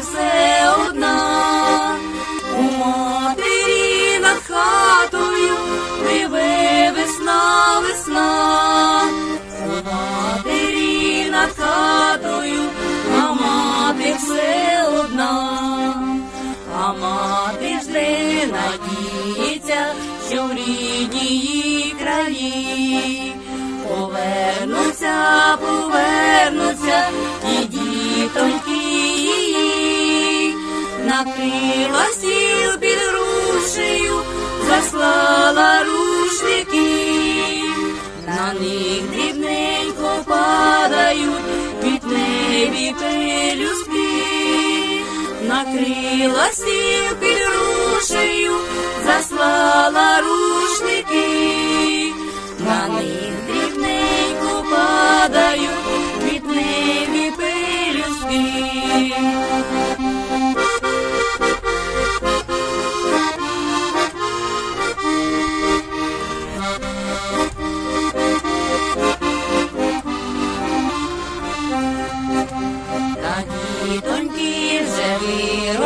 все одна, у матері над хатою реве весна, весна, у матері над хатою, а мати все одна, а мати жде надіється, що в рідній краї повернуться, повернуться накрила сіл під рушею, заслала рушники, на них дрібненько падають від небі пелюстки, накрила сіл під рушею, заслала рушники, на них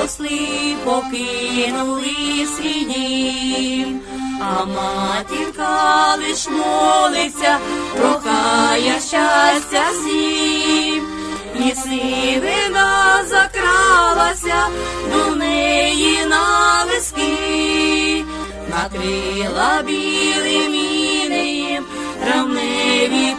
виросли, покинули свій дім, а матінка лиш молиться, прохає щастя всім, і сивина закралася до неї на виски, накрила білим інеєм травневі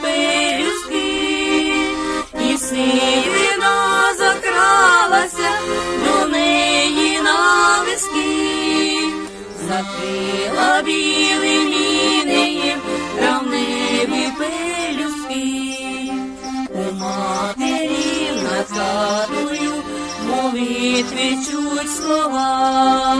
закрила білим інеєм травневі пелюстки, у матері над хатою молитви чуть слова,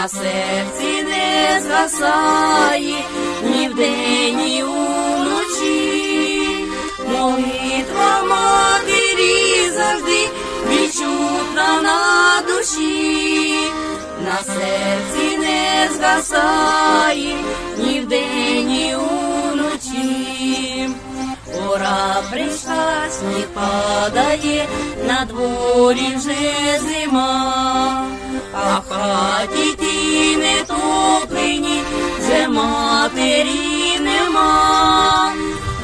на серці не згасає ні вдень, ні уночі. Молитва матері завжди відчутна на душі, на серці сніг падає, на дворі вже зима, а в хаті ті нетоплені, вже матері нема,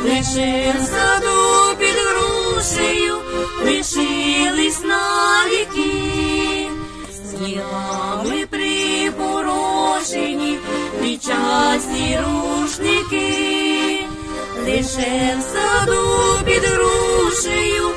лише в саду під грушею лишились навіки, снігами припорошені, вічасті рушники лише в саду під грушею